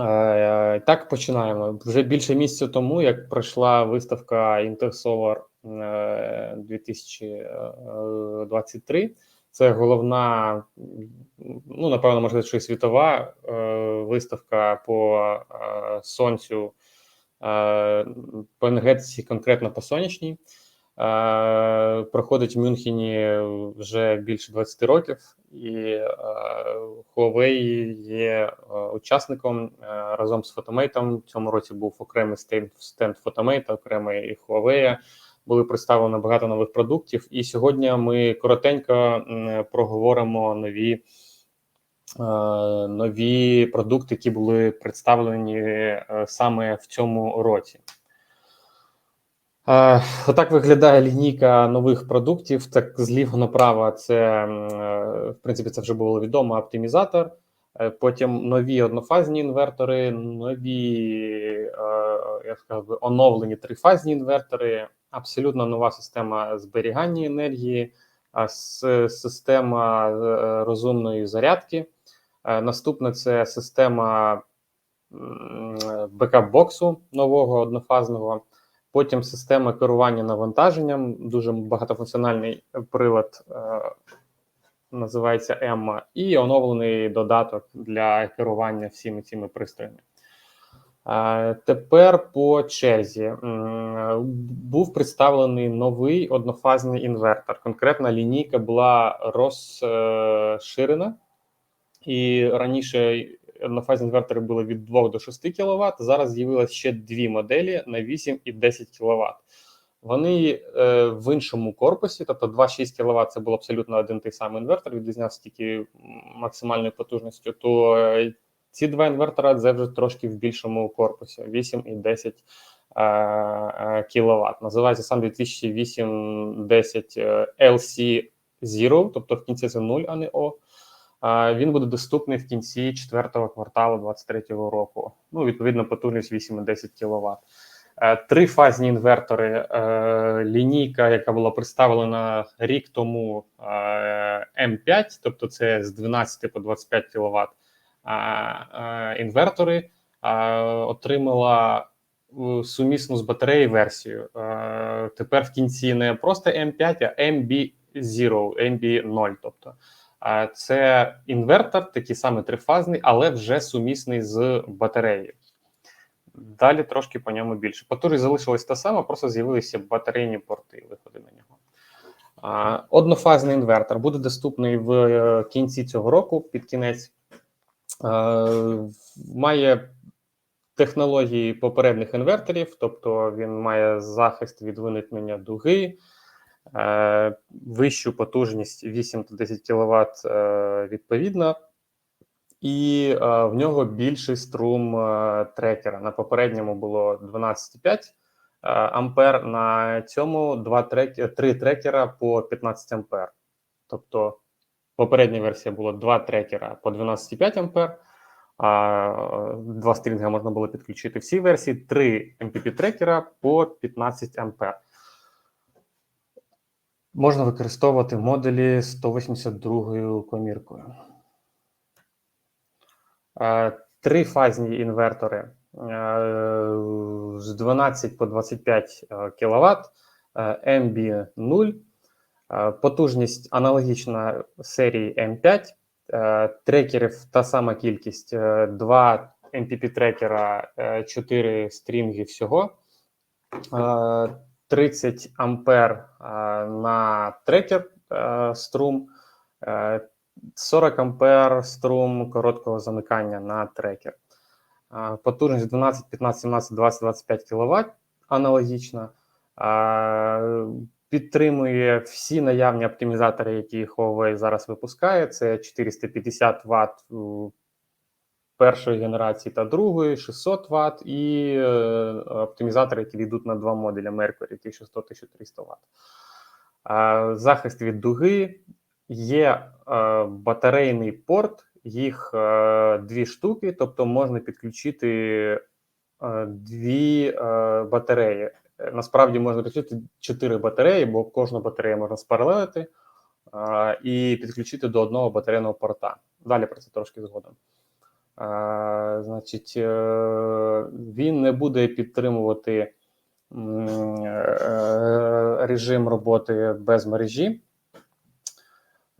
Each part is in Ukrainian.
Е, Так, починаємо. Вже більше місяця тому, як пройшла виставка Intersolar е, 2023. Це головна, ну напевно, можливо, що і світова е, виставка по е, сонцю, е, по енергетиці, конкретно по сонячній. Е, проходить в Мюнхені вже більше 20 років, і е, Huawei є е, учасником разом з Photomate. В цьому році був окремий стенд, стенд Photomate, окремий і Huawei. Були представлено багато нових продуктів. І сьогодні ми коротенько проговоримо нові. Нові продукти, які були представлені саме в цьому році. Отак виглядає лінійка нових продуктів. Так зліва направо це е, в принципі це вже було відомо. Оптимізатор. Е, Потім нові однофазні інвертори, нові е, я сказав оновлені трифазні інвертори, абсолютно нова система зберігання енергії, система розумної зарядки. Наступне це система бекап-боксу нового однофазного. Потім система керування навантаженням, дуже багатофункціональний прилад, е, називається Емма, і оновлений додаток для керування всіми цими пристроями. Е, Тепер по черзі був представлений новий однофазний інвертор. Конкретна лінійка була розширена, і раніше однофазні інвертори були від 2 до 6 кВт. Зараз з'явилось ще дві моделі на 8 і 10 кВт. Вони е, в іншому корпусі, тобто 2,6 кВт це був абсолютно один той самий інвертор, відрізнявся тільки максимальною потужністю. То е, ці два інвертора це вже трошки в більшому корпусі 8 і 10 кВт. Називається сам 2008-10 LC Zero, тобто в кінці це 0, а не O. Він буде доступний в кінці четвертого кварталу 2023 року. Ну, відповідно, потужність 8,10 кВт. Е, Трифазні інвертори, е, лінійка, яка була представлена рік тому е, М5, тобто це з 12 по 25 кВт інвертори, отримала сумісну з батареєю версію. Тепер в кінці не просто М5, а MB0, MB0. Тобто це інвертор, такий самий трифазний, але вже сумісний з батареєю. Далі трошки по ньому більше. Потужність залишилась та сама, просто з'явилися батарейні порти, виходи на нього. Однофазний інвертор буде доступний в е, кінці цього року, під кінець. Має технології попередніх інверторів, тобто він має захист від виникнення дуги, вищу потужність 8 та 10 кВт е, відповідно, і е, в нього більший струм е, трекера. На попередньому було 12,5 е, ампер, на цьому два трек, 3 трекера по 15 ампер. Тобто попередня версія була 2 трекера по 12,5 ампер. А, два стрінга можна було підключити всі версії, три MPP трекера по 15 ампер. Можна використовувати модулі 182 коміркою. Е, Трифазні інвертори е, з 12 по 25 кВт, MB0, е, потужність аналогічна серії M5, е, трекерів та сама кількість: е, два MPP трекера, 4 стрінги всього. Е, 30 ампер е, на трекер е, струм, е, 40 ампер струм короткого замикання на трекер. Е, Потужність 12, 15, 17, 20, 25 кВт аналогічна. Е, Підтримує всі наявні оптимізатори, які Huawei зараз випускає. Це 450 Вт першої генерації та другої, 600 Вт, і е, оптимізатори, які йдуть на два модулі Mercury 1600-1300 Вт. Е, захист від дуги, є е, батарейний порт, їх е, дві штуки, тобто можна підключити е, дві е, батареї. Насправді можна підключити чотири батареї, бо кожну батарею можна спаралелити е, і підключити до одного батарейного порта. Далі про це трошки згодом. Е, Значить, е, він не буде підтримувати е, режим роботи без мережі.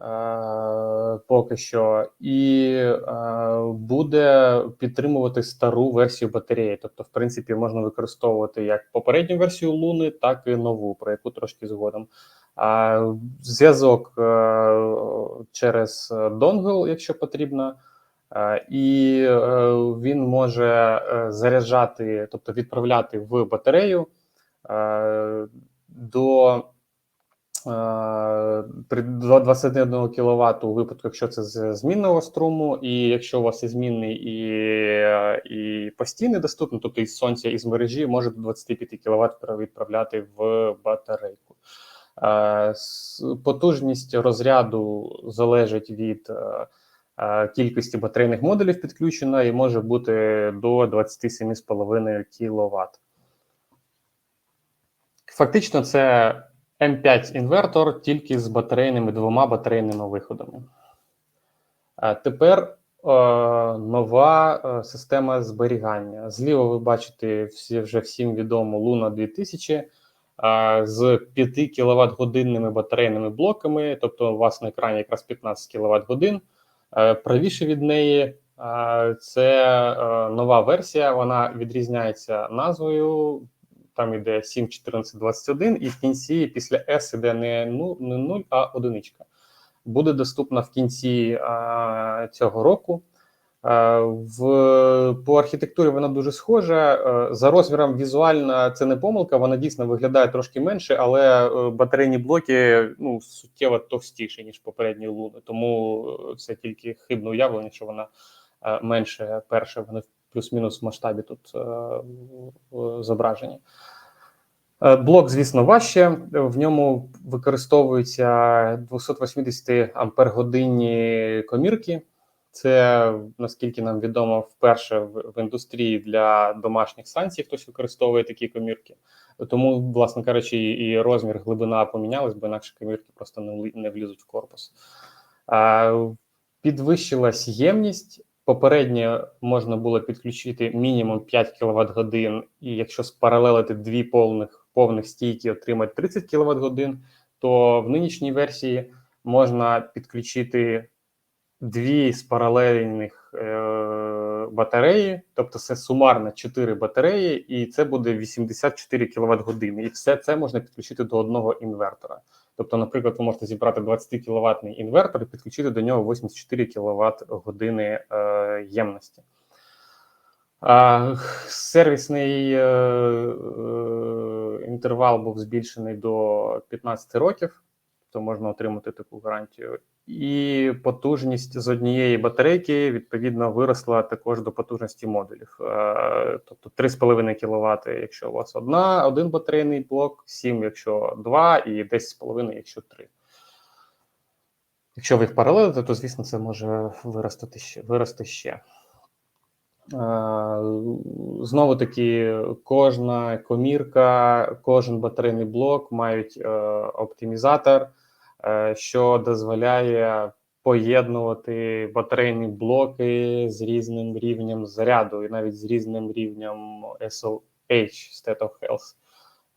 е, Поки що, і е, буде підтримувати стару версію батареї. Тобто, в принципі, можна використовувати як попередню версію Луни, так і нову, про яку трошки згодом. Зв'язок е, через донгл, якщо потрібно, е, і е, він може е, заряджати, тобто відправляти в батарею е, до, е, при- 21 кВт у випадку, якщо це з змінного струму, і якщо у вас є змінний і, е, і постійний доступний, тобто із сонця, із мережі, може до 25 кВт відправляти в батарейку. Е, Потужність розряду залежить від е, е, кількості батарейних модулів підключено і може бути до 27,5 кВт. Фактично, це М5 інвертор тільки з батарейними двома батарейними виходами. А тепер е, нова е, система зберігання. Зліва ви бачите всі, вже всім відому Luna 2000 е, з 5 кВт годинними батарейними блоками, тобто у вас на екрані якраз 15 кВт годин. Е, правіше від неї е, це е, нова версія, вона відрізняється назвою. Там іде 7, 14, 21, і в кінці після S іде не 0, не 0 а одиничка. Буде доступна в кінці цього року. Е, В, по архітектурі вона дуже схожа. Е, За розміром візуально це не помилка, вона дійсно виглядає трошки менше, але е, батарейні блоки ну, суттєво товстіші, ніж попередні луни. Тому це тільки хибне уявлення, що вона менше перше, вони плюс-мінус в масштабі тут зображені. Блок, звісно, важче. В ньому використовуються 280 ампер годинні комірки. Це наскільки нам відомо, вперше в, в індустрії для домашніх станцій хтось використовує такі комірки. Тому, власне кажучи, і і розмір глибина помінялась, бо інакше комірки просто не, не влізуть в корпус. А, підвищилась ємність. Попередньо можна було підключити мінімум 5 кВт годин, і якщо спаралелити дві повних повних стійки, отримати 30 кВт годин, то в нинішній версії можна підключити дві з паралельних е, батареї, тобто це сумарно 4 батареї, і це буде 84 кВт години. І все це можна підключити до одного інвертора. Тобто, наприклад, ви можете зібрати 20 кВт інвертор і підключити до нього 84 кВт години е, ємності. А, сервісний е, е, інтервал був збільшений до 15 років, то можна отримати таку гарантію. І потужність з однієї батарейки відповідно виросла також до потужності модулів. Е, тобто 3,5 кВт, якщо у вас одна, один батарейний блок, 7, якщо два, і 10,5, якщо три. Якщо ви їх паралелите, то звісно це може вирости ще. Вирости ще. Е, Знову таки, кожна комірка, кожен батарейний блок мають е, оптимізатор, що дозволяє поєднувати батарейні блоки з різним рівнем заряду і навіть з різним рівнем SOH State of Health.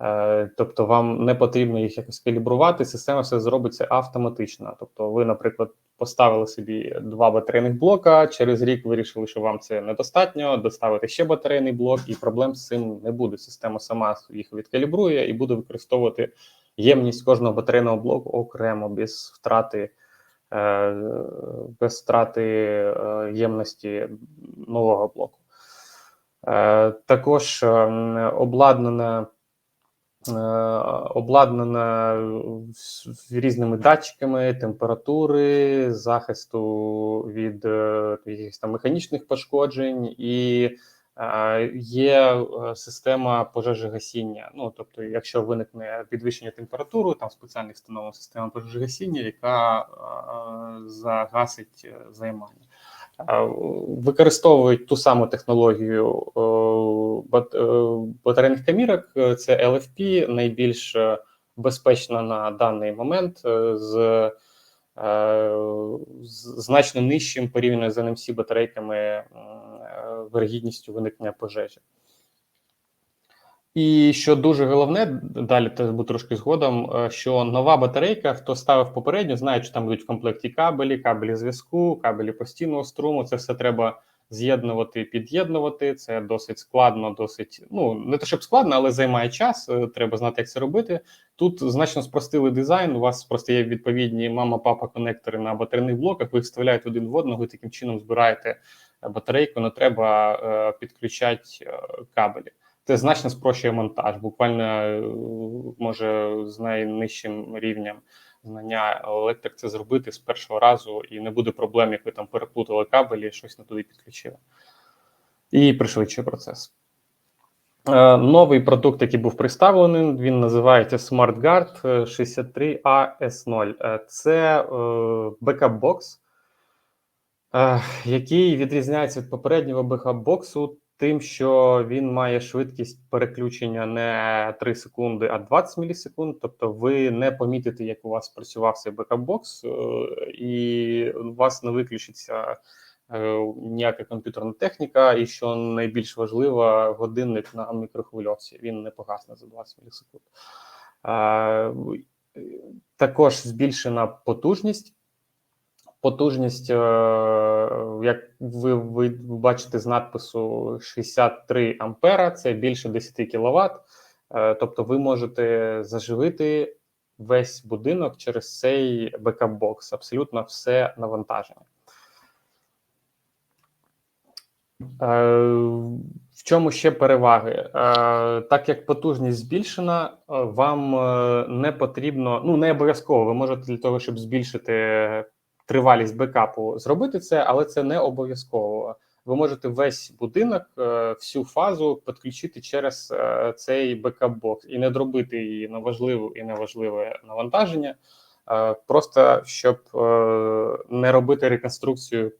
Е, Тобто вам не потрібно їх якось калібрувати, система все зробиться автоматично. Тобто, ви, наприклад, поставили собі два батарейних блока, через рік вирішили, що вам це недостатньо, доставити ще батарейний блок, і проблем з цим не буде. Система сама їх відкалібрує і буде використовувати ємність кожного батарейного блоку окремо, без втрати, е, без втрати е, ємності нового блоку. Е, Також обладнана обладнана різними датчиками температури, захисту від якихось там механічних пошкоджень, і є е, система пожежогасіння. Ну тобто, якщо виникне підвищення температури, там спеціально встановлена система пожежогасіння, яка е, загасить е, займання. Е, Використовують ту саму технологію е, бат- е, батарейних камірок. е, Це LFP, найбільш е, безпечна на даний момент е, з- значно нижчим порівняно з NMC батарейками е, виникнення пожежі. І що дуже головне, далі теж буду трошки згодом, е, що нова батарейка, хто ставив попередню, знає, що там будуть в комплекті кабелі, кабелі зв'язку, кабелі постійного струму. Це все треба з'єднувати, під'єднувати. Це досить складно, досить ну не те, щоб складно, але займає час. е, Треба знати, як це робити. Тут значно спростили дизайн. У вас просто є відповідні мама-папа конектори на батарейних блоках. Ви їх вставляєте один в одного і таким чином збираєте батарейку. Не треба е, підключати е, кабелі. Це значно спрощує монтаж. Буквально е, може з найнижчим рівнем знання електрик це зробити з першого разу, і не буде проблем, як ви там переплутали кабелі, щось не туди підключили. І пришвидшує процес. Новий продукт, який був представлений, він називається SmartGuard 63AS0. Е, Це бекап-бокс, е, який відрізняється від попереднього бекап-боксу тим, що він має швидкість переключення не 3 секунди, а 20 мілісекунд. Тобто, ви не помітите, як у вас працював цей бекап-бокс, е, і у вас не виключиться е, ніяка комп'ютерна техніка, і що найбільш важливо, годинник на мікрохвильовці. Він не погасне за 20 мілісекунд. Е, Також збільшена потужність. Потужність, е, як ви, ви бачите з надпису 63 ампера, це більше 10 кВт. Тобто ви можете заживити весь будинок через цей бекап-бокс, абсолютно все навантаження. Е, В чому ще переваги? Е, Так як потужність збільшена, е, вам е, не потрібно, ну не обов'язково. Ви можете для того, щоб збільшити тривалість бекапу, зробити це, але це не обов'язково. Ви можете весь будинок, е, всю фазу підключити через е, цей бекап-бокс і не дробити її на важливе і неважливе навантаження, е, просто щоб не робити реконструкцію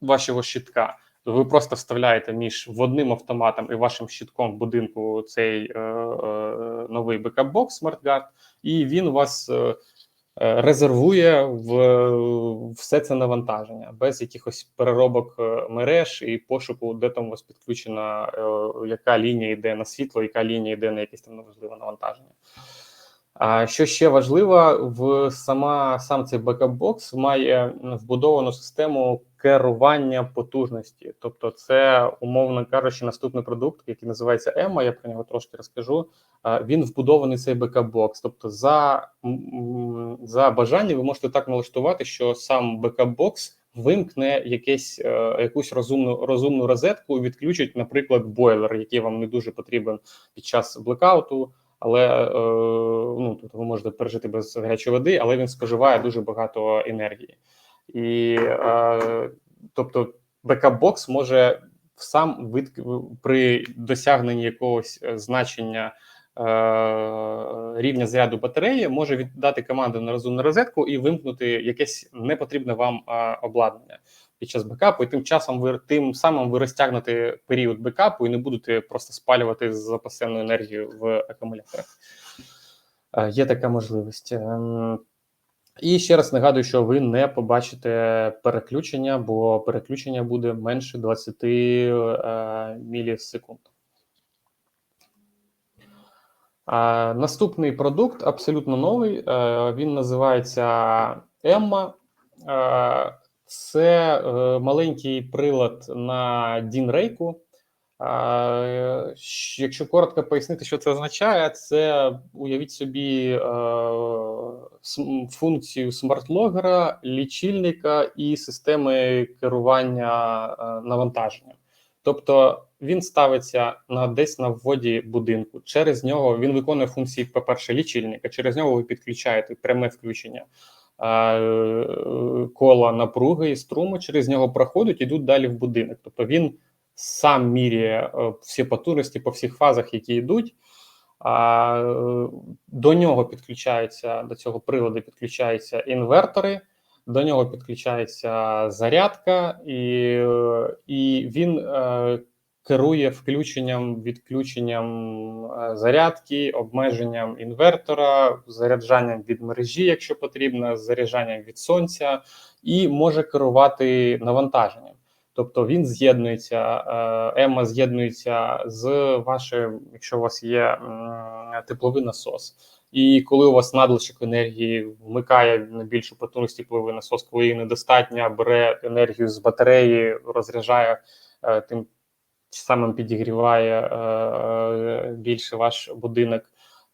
вашого щитка. Ви просто вставляєте між водним автоматом і вашим щитком в будинку цей новий бекап-бокс SmartGuard, і він у вас резервує в все це навантаження без якихось переробок е, мереж і пошуку, де там у вас підключена, е, яка лінія йде на світло, яка лінія йде на якесь там неважливе навантаження. А що ще важливо, в сама сам цей бекап-бокс має вбудовану систему керування потужності. Тобто, це, умовно кажучи, наступний продукт, який називається EMA, я про нього трошки розкажу. Він вбудований цей бекап-бокс. Тобто, за, за бажанням ви можете так налаштувати, що сам бекап-бокс вимкне якесь, е, якусь розумну розумну розетку відключить, наприклад, бойлер, який вам не дуже потрібен під час блекауту. Але е, ну тут ви можете пережити без гарячої води, але він споживає дуже багато енергії, і е, тобто бекап-бокс може сам від при досягненні якогось е, значення рівня заряду батареї, може віддати команду на розумну розетку і вимкнути якесь непотрібне вам обладнання під час бекапу, і тим часом ви тим самим ви розтягнете період бекапу і не будете просто спалювати запасену енергію в акумуляторах. Е, Є така можливість. Ем, І ще раз нагадую, що ви не побачите переключення, бо переключення буде менше 20 е, мілісекунд. А, Наступний продукт абсолютно новий. е, Він називається Emma. Це е, маленький прилад на DIN-рейку. Е, Якщо коротко пояснити, що це означає, це уявіть собі е, функцію смарт-логера, лічильника і системи керування е, навантаженням. Тобто він ставиться на десь на вводі будинку. Через нього він виконує функції, по-перше, лічильника. Через нього ви підключаєте пряме включення кола напруги і струму. Через нього проходять, ідуть далі в будинок. Тобто він сам міряє е, всі потужності по всіх фазах, які йдуть. До нього підключаються до цього приладу підключаються інвертори, до нього підключається зарядка, і, е, і він е, керує включенням, відключенням е, зарядки, обмеженням інвертора, заряджанням від мережі, якщо потрібно, заряджанням від сонця, і може керувати навантаженням. Тобто він з'єднується, е, ема з'єднується з вашим, якщо у вас є тепловий насос. І коли у вас надлишок енергії вмикає на більшу потужність тепловий насос, коли її недостатньо, бере енергію з батареї, розряджає е, тим самим підігріває е, е, більше ваш будинок.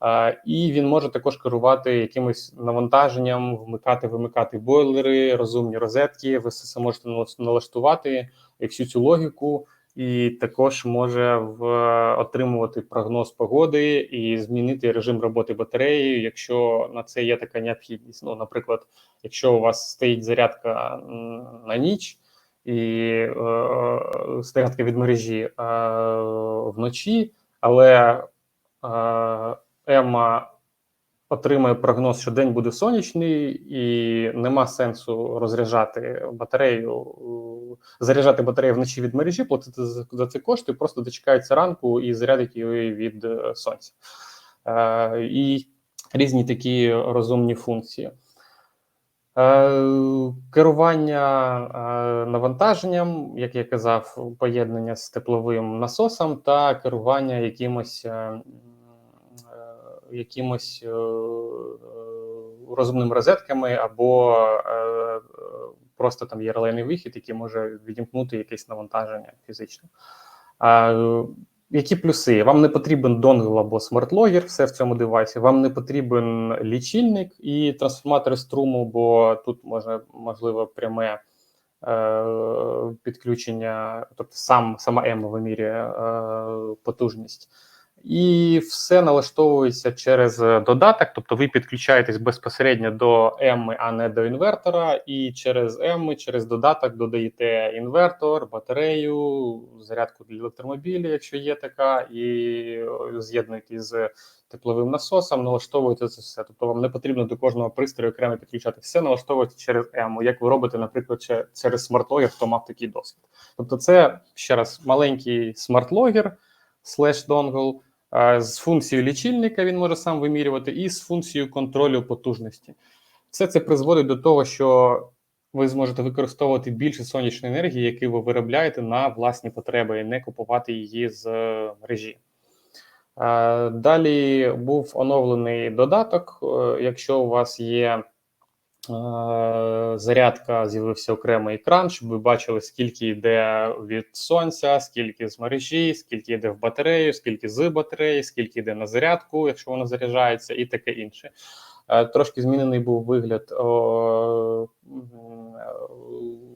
Е, І він може також керувати якимось навантаженням, вмикати, вимикати бойлери, розумні розетки. Ви все це можете налаштувати всю цю логіку, і також може в, отримувати прогноз погоди і змінити режим роботи батареї, якщо на це є така необхідність. Ну, наприклад, якщо у вас стоїть зарядка на ніч і е, зарядка від мережі е, вночі, але е, Ема отримує прогноз, що день буде сонячний, і нема сенсу розряджати батарею, е, заряджати батарею вночі від мережі, платити за, це кошти, просто дочекається ранку і зарядить її від е, сонця. Е, і різні такі розумні функції. Е, Керування е, навантаженням, як я казав, поєднання з тепловим насосом та керування якимось, е, якимось розумними розетками або просто там є релейний вихід, який може відімкнути якесь навантаження фізичне. Які плюси? Вам не потрібен донгл або смарт-логер, все в цьому девайсі. Вам не потрібен лічильник і трансформатори струму, бо тут може можливо пряме е, підключення, тобто сам сама ема вимірює е, потужність. І все налаштовується через додаток, тобто ви підключаєтесь безпосередньо до Емми, а не до інвертора, і через Емми, через додаток додаєте інвертор, батарею, зарядку для електромобіля, якщо є така, і з'єднуєте з тепловим насосом, налаштовуєте це все. Тобто вам не потрібно до кожного пристрою окремо підключати все, налаштовуєте через Ему, як ви робите, наприклад, че- через смарт-логер, хто мав такий досвід. Тобто, це ще раз маленький смарт-логер слеш донгл. З функцією лічильника він може сам вимірювати, і з функцією контролю потужності. Все це призводить до того, що ви зможете використовувати більше сонячної енергії, яку ви виробляєте на власні потреби, і не купувати її з е, мережі. Далі був оновлений додаток. Е, Якщо у вас є зарядка, з'явився окремий екран, щоб ви бачили, скільки йде від сонця, скільки з мережі, скільки йде в батарею, скільки з батареї, скільки йде на зарядку, якщо вона заряджається, і таке інше. Е, Трошки змінений був вигляд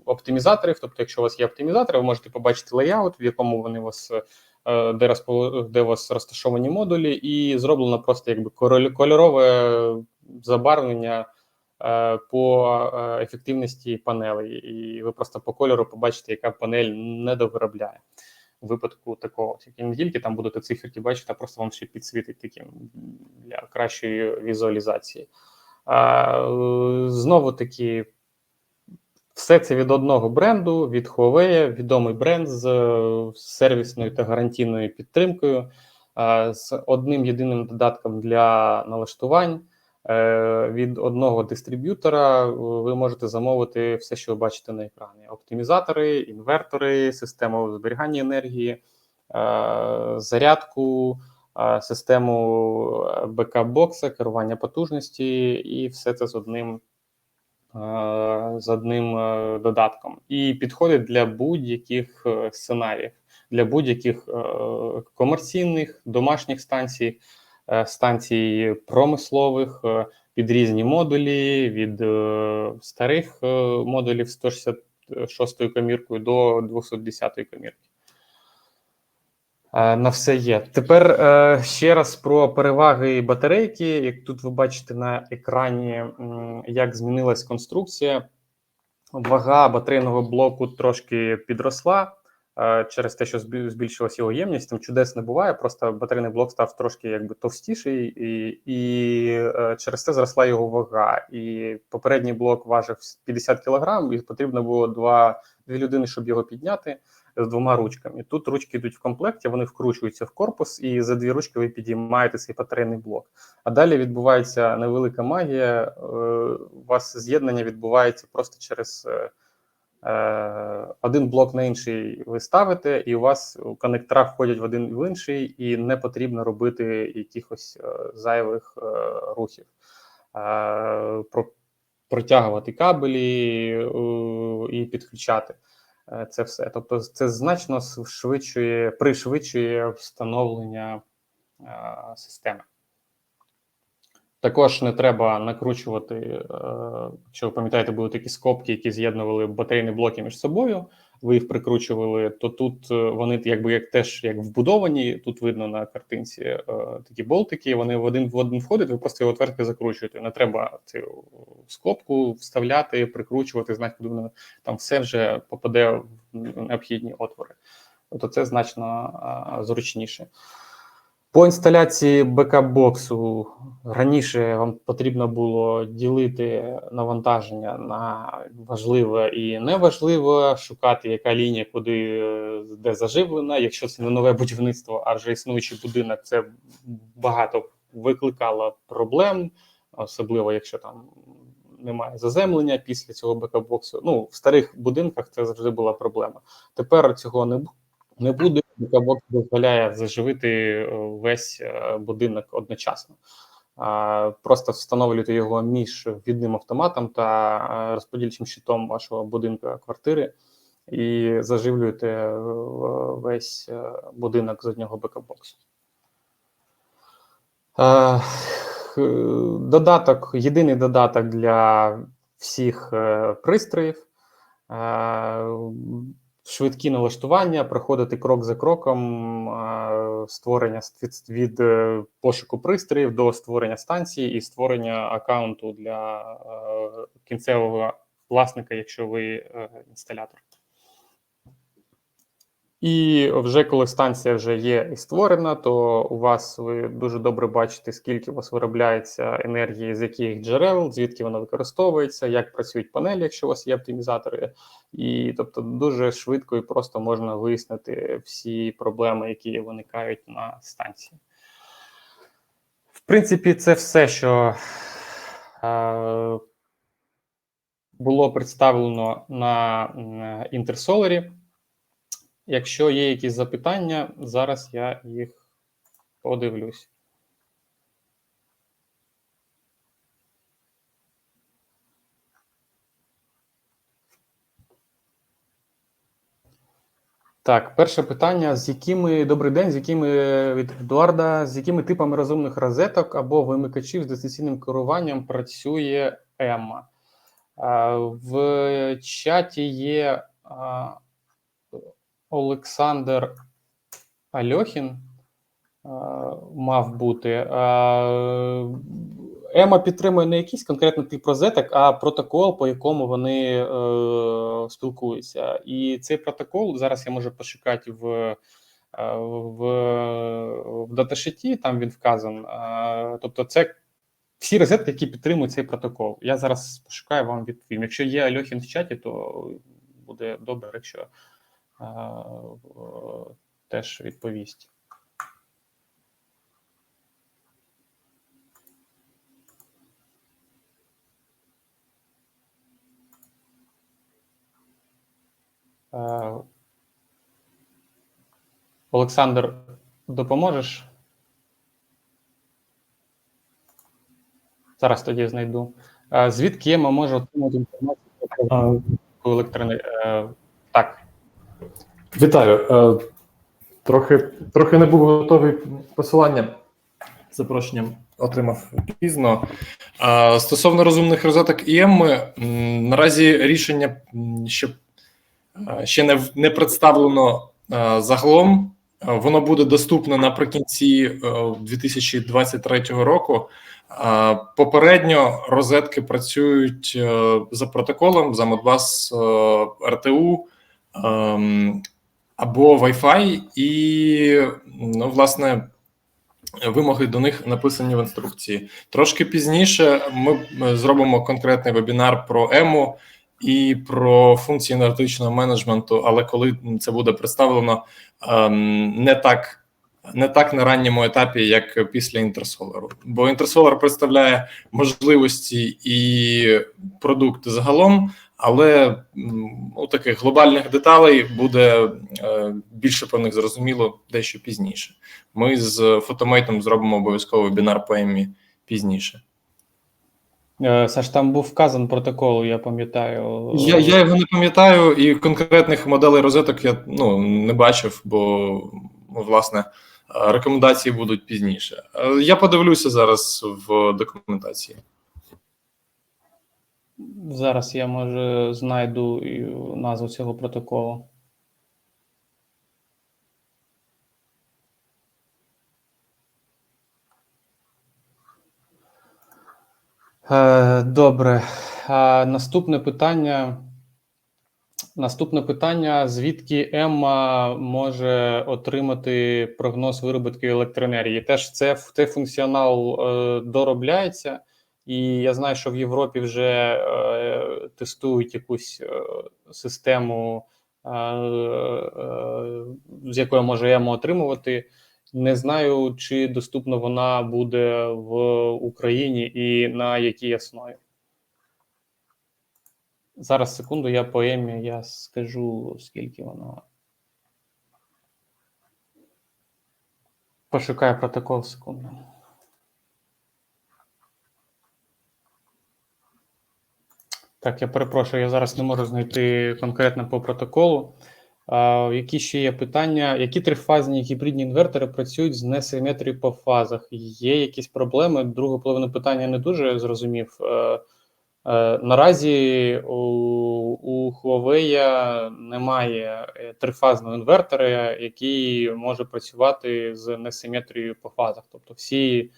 оптимізаторів. Тобто, якщо у вас є оптимізатори, ви можете побачити лейаут, в якому вони у вас е, де де у вас розташовані модулі, і зроблено просто якби кольорове забарвлення по е, ефективності панелей. І ви просто по кольору побачите, яка панель недовиробляє. У випадку такого тільки не тільки там будете циферки бачити, а просто вам ще підсвітить таким для кращої візуалізації. Е, знову таки, все це від одного бренду, від Huawei, відомий бренд з е, сервісною та гарантійною підтримкою, е, з одним єдиним додатком для налаштувань. Е, Від одного дистриб'ютора е, ви можете замовити все, що ви бачите на екрані: оптимізатори, інвертори, систему зберігання енергії, е, зарядку, систему бекап-бокса, керування потужності, і все це з одним з одним додатком, і підходить для будь-яких сценаріїв, для будь-яких комерційних домашніх станцій, станцій промислових е, під різні модулі, від е, старих е, модулів 166 коміркою до 210 комірки. Е, На все є. Тепер е, ще раз про переваги батарейки. Як тут ви бачите на екрані, як змінилась конструкція. Вага батарейного блоку трошки підросла е, через те, що збільшилась його ємність. Там чудес не буває. Просто батарейний блок став трошки якби товстіший, і, і е, через це зросла його вага. І попередній блок важив 50 кг, і потрібно було два, дві людини, щоб його підняти. з двома ручками. Тут ручки йдуть в комплекті, вони вкручуються в корпус, і за дві ручки ви підіймаєте цей батарейний блок. А далі відбувається невелика магія. е, У вас з'єднання відбувається просто через е, один блок на інший ви ставите, і у вас коннектора входять в один в інший, і не потрібно робити якихось е, зайвих е, рухів. Е, про, протягувати кабелі е, і підключати е, це все. Тобто, це значно швидшує, пришвидшує встановлення е, системи. Також не треба накручувати, е, якщо ви пам'ятаєте, були такі скобки, які з'єднували батарейні блоки між собою. Ви їх прикручували, то тут е, вони якби як теж як вбудовані. Тут видно на картинці е, такі болтики. Вони в один в один входять. Ви просто його отвертки закручуєте. Не треба цю скобку вставляти, прикручувати. знати, куди воно там все вже попаде в необхідні отвори. Тобто це значно зручніше. По інсталяції бекап-боксу раніше вам потрібно було ділити навантаження на важливе і неважливе, шукати, яка лінія, куди де заживлена. Якщо це не нове будівництво, а вже існуючий будинок, це багато викликало проблем, особливо якщо там немає заземлення після цього бекап-боксу. Ну, в старих будинках це завжди була проблема. Тепер цього не не буде. Бекап-бокс дозволяє заживити весь будинок одночасно. Просто встановлюєте його між відним автоматом та розподільчим щитом вашого будинку квартири і заживлюєте весь будинок з одного бекап-боксу. Додаток, єдиний додаток для всіх пристроїв. Швидкі налаштування, проходити крок за кроком створення від, від пошуку пристроїв до створення станції і створення аккаунту для кінцевого власника, якщо ви інсталятор. І вже коли станція вже є і створена, то у вас ви дуже добре бачите, скільки у вас виробляється енергії, з яких джерел, звідки вона використовується, як працюють панелі, якщо у вас є оптимізатори, і тобто дуже швидко і просто можна вияснити всі проблеми, які виникають на станції. В принципі, це все, що е, було представлено на інтерсоларі. Якщо є якісь запитання, зараз я їх подивлюсь. Так, перше питання: з якими добрий день, з якими від Едуарда, з якими типами розумних розеток або вимикачів з дистанційним керуванням працює Емма? В чаті є Олександр Альохін мав бути. Ема підтримує не якийсь конкретний тип розеток, а протокол, по якому вони е, спілкуються. І цей протокол зараз я можу пошукати в в, в даташиті, там він вказан. Тобто, це всі розетки, які підтримують цей протокол. Я зараз пошукаю вам відповім. Якщо є Альохін в чаті, то буде добре, якщо теж відповість. Олександр, допоможеш? Зараз тоді знайду. Звідки я можу отримати інформацію про електрони? Так. Вітаю. Е, трохи трохи не був готовий посилання. Запрошенням отримав пізно. Стосовно розумних розеток ІМ, наразі рішення ще, ще не не представлено загалом. Воно буде доступне наприкінці 2023 року. Попередньо розетки працюють е, за протоколом за Modbus РТУ. Або Wi-Fi, і, ну, власне, вимоги до них написані в інструкції. Трошки пізніше ми зробимо конкретний вебінар про ему і про функції енергетичного менеджменту, але коли це буде представлено не так. Не так на ранньому етапі, як після інтерсолару. Бо інтерсолар представляє можливості і продукти загалом, але у таких глобальних деталей буде е, більше про них зрозуміло дещо пізніше. Ми з фотомейтом зробимо обов'язково вебінар по ЕМІ пізніше. Е, Саш, там був вказан протокол, я пам'ятаю. Я, я його не пам'ятаю, і конкретних моделей розеток я ну, не бачив, бо власне рекомендації будуть пізніше. Е, Я подивлюся зараз в документації. Зараз я може знайду назву цього протоколу. Е, Добре. Наступне питання. Наступне питання: звідки Емма може отримати прогноз вироботки електроенергії? Теж це цей функціонал е, доробляється, і я знаю, що в Європі вже е, тестують якусь е, систему, е, е, з якої може Емма отримувати. Не знаю, чи доступна вона буде в Україні і на якій основі. Зараз секунду, я по Емі, я скажу, скільки вона. Пошукаю протокол секунду. Так, я перепрошую, я зараз не можу знайти конкретно по протоколу. А, які ще є питання? Які трифазні гібридні інвертори працюють з несиметрією по фазах? Є якісь проблеми? Другу половину питання не дуже зрозумів. Е, Наразі у, у Huawei немає е, трифазного інвертора, який може працювати з несиметрією по фазах. Тобто всі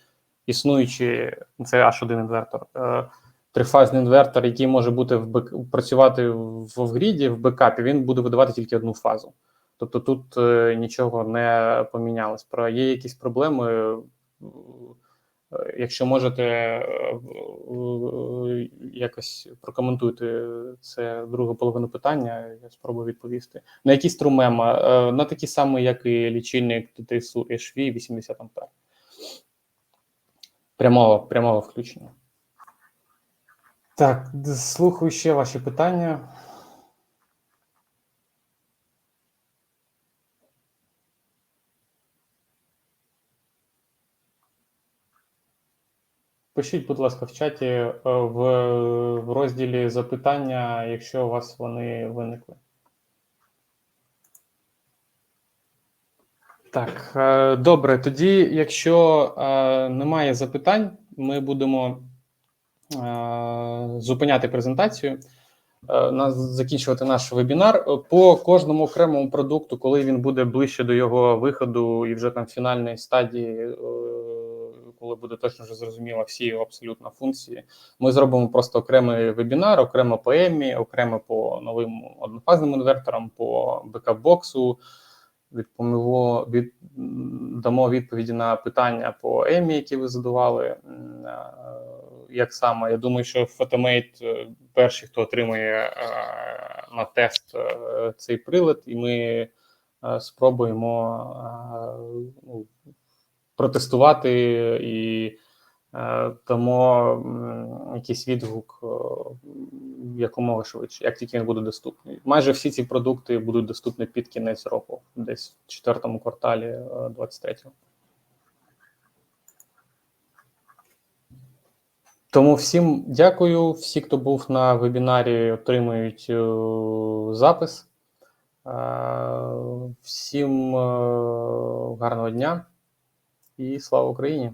існуючі, це H1 інвертор, е, трифазний інвертор, який може бути в працювати в, в гріді, в бекапі, він буде видавати тільки одну фазу. Тобто тут нічого не помінялось. Про є якісь проблеми. Якщо можете е, якось прокоментуйте це другу половину питання, я спробую відповісти. На які струмема? Е, На такі самі, як і лічильник ТТСУ HV 80 А. Прямого, прямого включення. Так, слухаю ще ваші питання. Пишіть, будь ласка, в чаті е, в, розділі запитання, якщо у вас вони виникли. Так, е, добре. Тоді, якщо е, немає запитань, ми будемо зупиняти презентацію. нас закінчувати наш вебінар по кожному окремому продукту, коли він буде ближче до його виходу і вже там фінальної стадії, коли буде точно вже зрозуміло всі його абсолютно функції. Ми зробимо просто окремий вебінар, окремо по EMI, окремо по новим однофазним інверторам, по бекап-боксу. Відповімо, від, дамо відповіді на питання по EMI, які ви задавали. Як саме, я думаю, що е, перші, хто отримує е, на тест е, цей прилад, і ми е, спробуємо ну, протестувати і е, м, якийсь відгук е, якомога швидше, як тільки він буде доступний. Майже всі ці продукти будуть доступні під кінець року, десь в четвертому кварталі е, 23-го. Тому всім дякую. Всі, хто був на вебінарі, отримують е, запис. Е, Всім е, гарного дня і слава Україні!